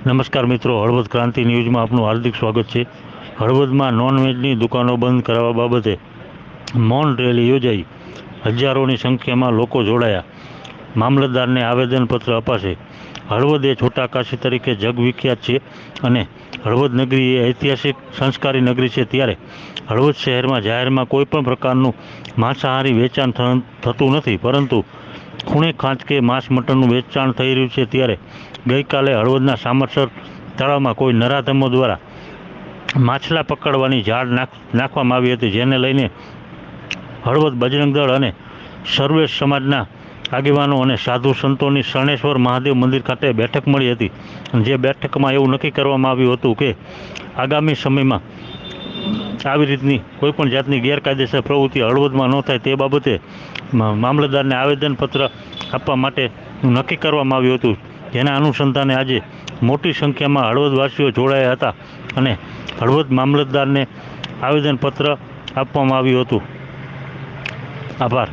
નમસ્કાર મિત્રો, હળવદ ક્રાંતિ ન્યૂઝમાં આપનું હાર્દિક સ્વાગત છે. હળવદમાં નોનવેજની દુકાનો બંધ કરાવવા બાબતે મૌન રેલી યોજાઈ. હજારોની સંખ્યામાં લોકો જોડાયા. મામલતદારને આવેદનપત્ર અપાશે. હળવદ એ છોટાકાશી તરીકે જગવિખ્યાત છે અને હળવદ નગરી એ ઐતિહાસિક સંસ્કારી નગરી છે ત્યારે હળવદ શહેરમાં જાહેરમાં કોઈ પણ પ્રકારનું માંસાહારી વેચાણ થતું નથી, પરંતુ ખૂણે ખાંચકે માંસ મટનનું વેચાણ થઈ રહ્યું છે ત્યારે ગઈકાલે હળવદના સામરસર તળાવમાં કોઈ નરાધમો દ્વારા માછલા પકડવાની ઝાડ નાખ, નાખવામાં આવી હતી, જેને લઈને હળવદ બજરંગ દળ અને સર્વે સમાજના આગેવાનો અને સાધુ સંતોની શરણેશ્વર મહાદેવ મંદિર ખાતે બેઠક મળી હતી. જે બેઠકમાં એવું નક્કી કરવામાં આવ્યું હતું કે આગામી સમયમાં આવી રીતની કોઈ પણ જાતની ગેરકાયદેસર પ્રવૃત્તિ હળવદમાં ન થાય તે બાબતે મામલતદારને આવેદનપત્ર આપવા માટે નક્કી કરવામાં આવ્યું હતું. જેના અનુસંધાને આજે મોટી સંખ્યામાં હળવદવાસીઓ જોડાયા હતા અને હળવદ મામલતદારને આવેદનપત્ર આપવામાં આવ્યું હતું. આભાર.